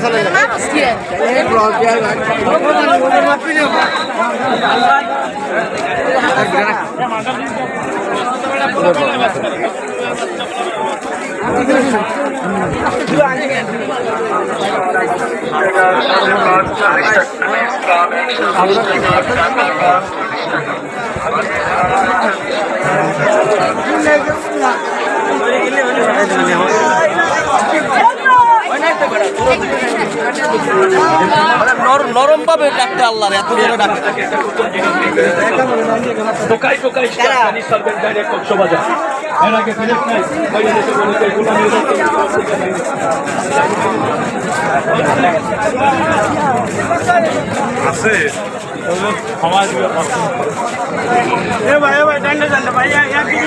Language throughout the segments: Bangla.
চলে নরম পাবে ডাকতে আল্লাহ এত জোরে ডাকে টোকাই টোকাই কক্সবাজার এর আগে ফিনিশ নাই দেশে বলেছে গোলামি আছে। সমাজ এ ভাই এ ভাই ডান্ডা ডান্ডা ভাই এক দিকে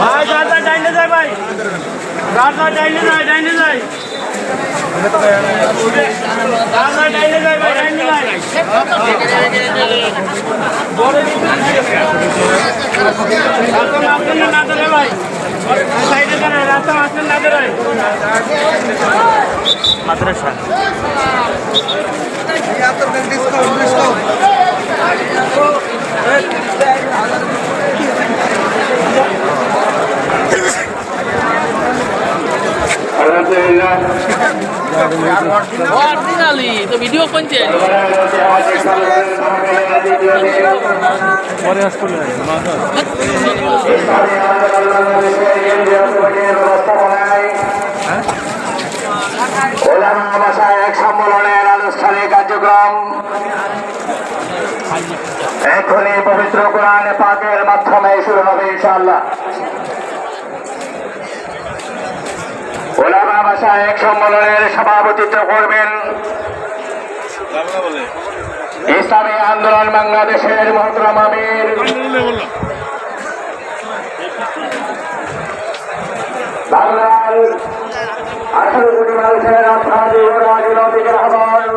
ভাই যান ডাইনে যায় ভাই। রাস্তা ডাইনে ডাইনে যায়। ডাইনে যায় ভাই অরিজিনালি তো ভিডিও কোনছে ওলামা ভাষায় এক সম্মেলনের আনুষ্ঠানিক কার্যক্রম এখনই পবিত্র কোরআন পাকের মাধ্যমে শুরু হবে ইনশাআল্লাহ। ওলামা ভাষায় এক সম্মেলনের সভাপতিত্ব করবেন। ইসলামী আন্দোলন বাংলাদেশের মহতরম আমির। বাংলার আঠারো কোটি মানুষের আপনাদের রাজনৈতিক আহ্বান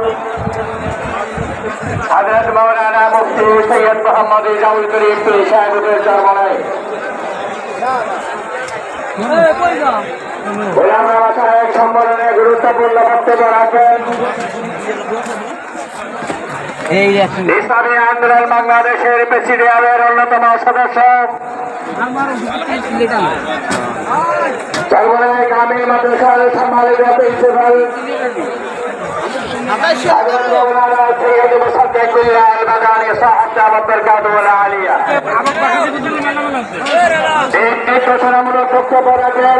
হজরত মৌলানা মুফতি সৈয়দ মোহাম্মদ ইজাউল করিম পীর সাহেবের চরমনায়। গোলামা ভাষায় সম্মেলনে গুরুত্বপূর্ণ বক্তব্য রাখেন ইসলামী আন্দোলন বাংলাদেশের প্রেসিডিয়ামের অন্যতম সদস্য সম্মানিত প্রিন্সিপাল ঘোষণামূলক বক্তব্য রাখেন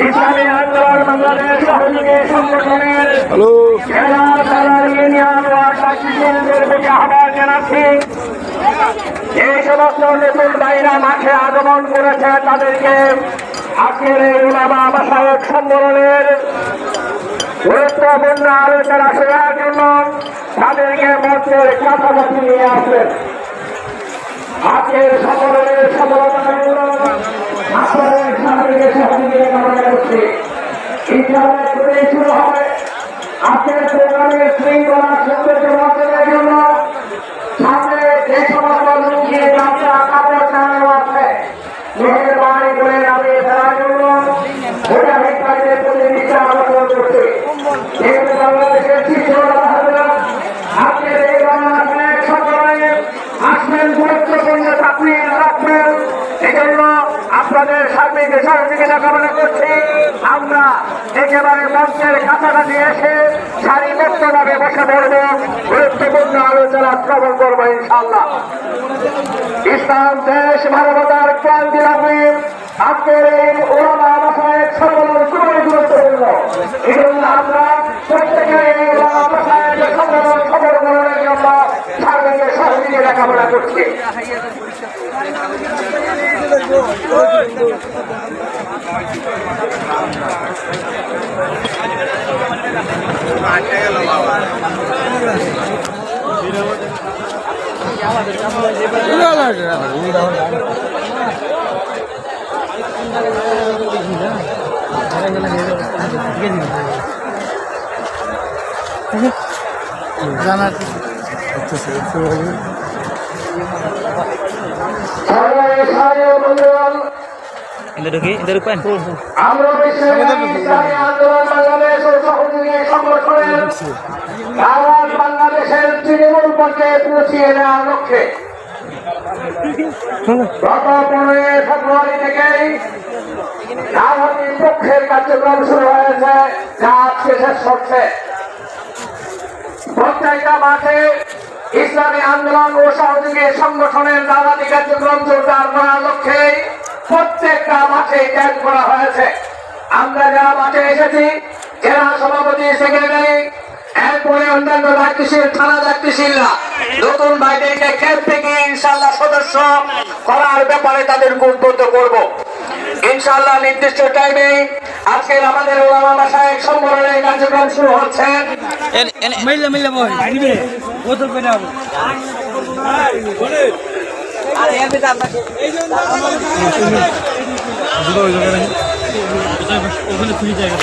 ইসলামী আন্দোলন বাংলাদেশ সহযোগী সংগঠনের জেলা তালার ইউনিয়ন ওয়ার্ড প্রেসিডেন্টদের প্রতি আহ্বান জানাচ্ছি। এই সমস্ত নতুন ভাইরা মাঠে আগমন করেছে তাদেরকে আজকের এই উলামা মাসায়ক সম্মেলনের গুরুত্বপূর্ণ আলোচনা শোনার জন্য তাদেরকে মঞ্চের কাছাকাছি নিয়ে আসবেন আজকের সম্মেলনের সফলতার জন্য আপনাদের সামনে সহযোগিতা কামনা করছি ইসলামের প্রতি শুরু হবে। আজকের প্রোগ্রামের শৃঙ্খলা সৌন্দর্য বর্ধনের জন্য সামনে যে সমস্ত কাপড় টানানো আছে। মেহরবানি করে নামিয়ে ফেলার জন্য গোটা ভিক্ষারীদের প্রতি বিশ্বাস আলোচনা করছে। যেহেতু বাংলাদেশের শিশু আজকের এই বাংলাদেশের সকলে আসবেন গুরুত্বপূর্ণ চাকরি রাখবেন এজন্য আপনাদের সার্বিক সহযোগিতা কামনা করছি। আমরা একেবারে মঞ্চের কাছাকাছি এসে সারিবদ্ধভাবে বসে পড়ব। গুরুত্বপূর্ণ আলোচনা শ্রবণ করব ইনশাল্লাহ ইসলাম, দেশ, মানবতার ক্রান্তি রাখবে আজকের এই ওলামা মাসায়ের সম্মেলন খুবই গুরুত্বপূর্ণ। এই জন্য আমরা প্রত্যেকে এই ওলামা মাসায়ের সম্মেলন খবর গ্রহণের জন্য সার্বিক সহযোগিতা কামনা করছি। সর্বদা সাহায্য মূল্যবান আমরা বিশ্বের ইসলামী আন্দোলন সহযোগী সংগঠনের বাংলাদেশের তৃণমূল পর্যায়ে পৌঁছিয়ে নেওয়ার লক্ষ্যে গত পনেরোই ফেব্রুয়ারি থেকেই রাজনৈতিক পক্ষের কার্যক্রম শুরু হয়েছে যা আজকে শেষ হচ্ছে প্রত্যেকটা মাঠে ইসলামী আন্দোলন ও সহযোগী সংগঠনের দাবাতি কার্যক্রম জোরদার করার লক্ষ্যে প্রত্যেকটা মাঠে ক্যাম্প করা হয়েছে। আমরা যারা মাঠে এসেছি, জেলা সভাপতি সেক্রেটারি, এরপরে অন্যান্য দায়িত্বশীল, থানা দায়িত্বশীলরা, নতুন বাইরেকে ক্যাম্প থেকে ইনশাল্লাহ সদস্য করার ব্যাপারে তাদের উদ্বুদ্ধ করব। ইনশাল্লাহ নির্দিষ্ট টাইমে আজকের আমাদের ওলামা মাসায় সম্মেলনের কার্যক্রম শুরু হচ্ছে। মিললে মিলে বই দিবে বোতল করে যাব আরে এর ভিতরে আপনাকে ওখানে ফ্রি জায়গা